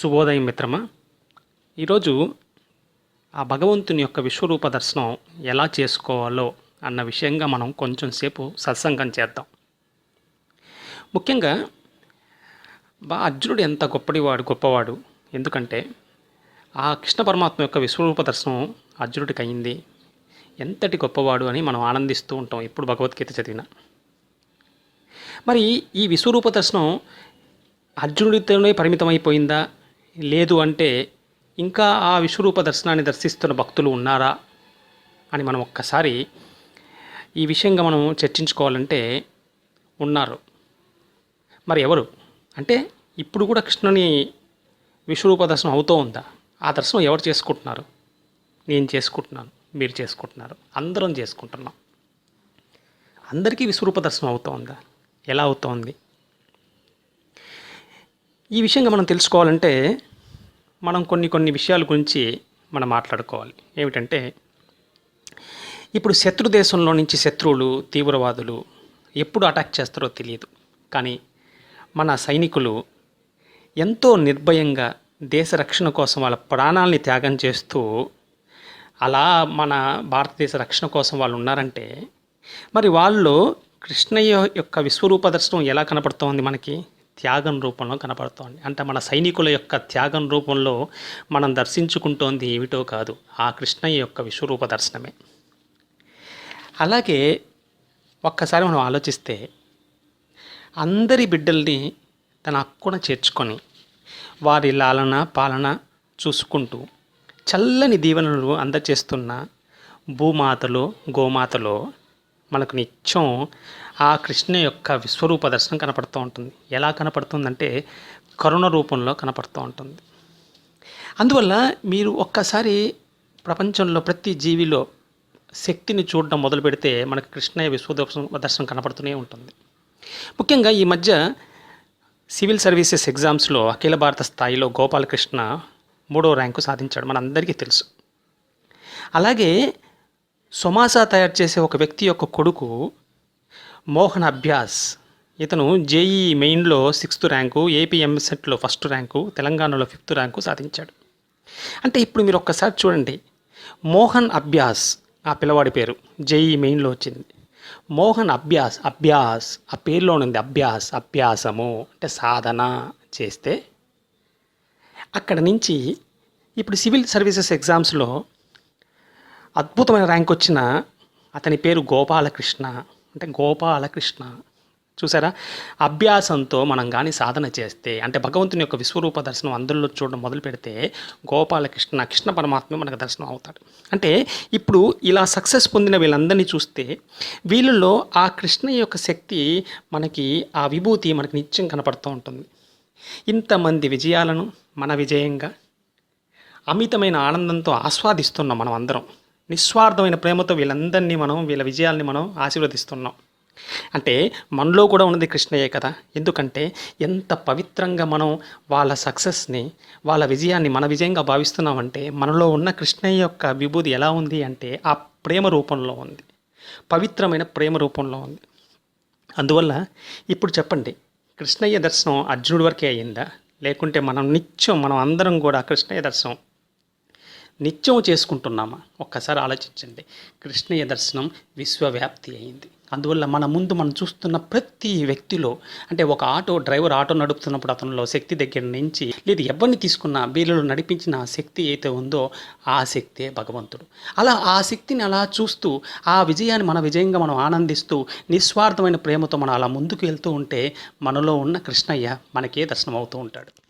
శుభోదయం మిత్రమా? ఈరోజు ఆ భగవంతుని యొక్క విశ్వరూప దర్శనం ఎలా చేసుకోవాలో అన్న విషయంగా మనం కొంచెం సేపు సత్సంగం చేద్దాం. ముఖ్యంగా బా అర్జునుడు ఎంత గొప్పడివాడు గొప్పవాడు? ఎందుకంటే ఆ కృష్ణ పరమాత్మ యొక్క విశ్వరూప దర్శనం అర్జునుడికి అయింది. ఎంతటి గొప్పవాడు అని మనం ఆనందిస్తూ ఉంటాం ఎప్పుడు భగవద్గీత చదివిన. మరి ఈ విశ్వరూప దర్శనం అర్జునుడితోనే పరిమితమైపోయిందా? లేదు అంటే ఇంకా ఆ విశ్వరూప దర్శనాన్ని దర్శిస్తున్న భక్తులు ఉన్నారా అని మనం ఒక్కసారి ఈ విషయంగా మనం చర్చించుకోవాలంటే ఉన్నారు. మరి ఎవరు? అంటే ఇప్పుడు కూడా కృష్ణుని విశ్వరూప దర్శనం అవుతూ ఉందా? ఆ దర్శనం ఎవరు చేసుకుంటున్నారు? నేను చేసుకుంటున్నాను మీరు చేసుకుంటున్నారు అందరం చేసుకుంటున్నాం. అందరికీ విశ్వరూప దర్శనం అవుతూ ఉందా? ఎలా అవుతోంది ఈ విషయంగా మనం తెలుసుకోవాలంటే మనం కొన్ని కొన్ని విషయాల గురించి మనం మాట్లాడుకోవాలి. ఏమిటంటే ఇప్పుడు శత్రు దేశంలో నుంచి శత్రువులు తీవ్రవాదులు ఎప్పుడు అటాక్ చేస్తారో తెలియదు. కానీ మన సైనికులు ఎంతో నిర్భయంగా దేశ రక్షణ కోసం వాళ్ళ ప్రాణాలని త్యాగం చేస్తూ అలా మన భారతదేశ రక్షణ కోసం వాళ్ళు ఉన్నారంటే మరి వాళ్ళు కృష్ణయ్య యొక్క విశ్వరూప దర్శనం ఎలా కనపడుతోంది మనకి? త్యాగం రూపంలో కనపడుతోంది. అంటే మన సైనికుల యొక్క త్యాగం రూపంలో మనం దర్శించుకుంటోంది ఏమిటో కాదు. ఆ కృష్ణయ్య యొక్క విశ్వరూప దర్శనమే. అలాగే ఒక్కసారి మనం ఆలోచిస్తే అందరి బిడ్డల్ని తన హక్కున చేర్చుకొని వారి లాలన పాలన చూసుకుంటూ చల్లని దీవెనలు అందచేస్తున్న భూమాతలో గోమాతలో మనకు నిత్యం ఆ కృష్ణ యొక్క విశ్వరూప దర్శనం కనపడుతూ ఉంటుంది. ఎలా కనపడుతుందంటే కరుణ రూపంలో కనపడుతూ ఉంటుంది. అందువల్ల మీరు ఒక్కసారి ప్రపంచంలో ప్రతి జీవిలో శక్తిని చూడడం మొదలు పెడితే మనకు కృష్ణయ్య విశ్వ దర్శనం కనపడుతూనే ఉంటుంది. ముఖ్యంగా ఈ మధ్య సివిల్ సర్వీసెస్ ఎగ్జామ్స్లో అఖిల భారత స్థాయిలో గోపాలకృష్ణ మూడో ర్యాంకు సాధించాడు. మనందరికీ తెలుసు. అలాగే సొమాసా తయారు చేసే ఒక వ్యక్తి యొక్క కొడుకు మోహన్ అభ్యాస్. ఇతను జేఈ మెయిన్లో సిక్స్త్ ర్యాంకు ఏపీ ఎంసెట్లో ఫస్ట్ ర్యాంకు తెలంగాణలో ఫిఫ్త్ ర్యాంకు సాధించాడు. అంటే ఇప్పుడు మీరు ఒక్కసారి చూడండి. మోహన్ అభ్యాస్ ఆ పిల్లవాడి పేరు జేఈ మెయిన్లో వచ్చింది. మోహన్ అభ్యాస్ అభ్యాస్ ఆ పేరులో ఉంది అభ్యాస్ అభ్యాసము అంటే సాధన చేస్తే అక్కడ నుంచి ఇప్పుడు సివిల్ సర్వీసెస్ ఎగ్జామ్స్లో అద్భుతమైన ర్యాంక్ వచ్చిన అతని పేరు గోపాలకృష్ణ. అంటే గోపాలకృష్ణ. చూసారా? అభ్యాసంతో మనం కానీ సాధన చేస్తే అంటే భగవంతుని యొక్క విశ్వరూప దర్శనం అందరిలో చూడడం మొదలు పెడితే గోపాలకృష్ణ కృష్ణ పరమాత్మ మనకు దర్శనం అవుతాడు. అంటే ఇప్పుడు ఇలా సక్సెస్ పొందిన వీళ్ళందరినీ చూస్తే వీళ్ళలో ఆ కృష్ణ యొక్క శక్తి మనకి ఆ విభూతి మనకి నిత్యం కనపడుతూ ఉంటుంది. ఇంతమంది విజయాలను మన విజయంగా అమితమైన ఆనందంతో ఆస్వాదిస్తున్నాం మనం అందరం నిస్వార్థమైన ప్రేమతో వీళ్ళందరినీ మనం వీళ్ళ విజయాల్ని మనం ఆశీర్వదిస్తున్నాం. అంటే మనలో కూడా ఉన్నది కృష్ణయ్యే కదా. ఎందుకంటే ఎంత పవిత్రంగా మనం వాళ్ళ సక్సెస్ని వాళ్ళ విజయాన్ని మన విజయంగా భావిస్తున్నామంటే మనలో ఉన్న కృష్ణయ్య యొక్క విభూది ఎలా ఉంది అంటే ఆ ప్రేమ రూపంలో ఉంది. పవిత్రమైన ప్రేమ రూపంలో ఉంది. అందువల్ల ఇప్పుడు చెప్పండి కృష్ణయ్య దర్శనం అర్జునుడి వరకే అయ్యిందా లేకుంటే మనం నిత్యం మనం అందరం కూడా కృష్ణయ్య దర్శనం నిత్యం చేసుకుంటున్నామా? ఒక్కసారి ఆలోచించండి. కృష్ణయ్య దర్శనం విశ్వవ్యాప్తి అయింది. అందువల్ల మన ముందు మనం చూస్తున్న ప్రతి వ్యక్తిలో అంటే ఒక ఆటో డ్రైవర్ ఆటో నడుపుతున్నప్పుడు అతనిలో శక్తి దగ్గర నుంచి లేదు ఎవరిని తీసుకున్నా వీళ్ళలో నడిపించిన శక్తి అయితే ఉందో ఆ శక్తే భగవంతుడు. అలా ఆ శక్తిని అలా చూస్తూ ఆ విజయాన్ని మన విజయంగా మనం ఆనందిస్తూ నిస్వార్థమైన ప్రేమతో మనం అలా ముందుకు వెళ్తూ ఉంటే మనలో ఉన్న కృష్ణయ్య మనకే దర్శనం అవుతూ ఉంటాడు.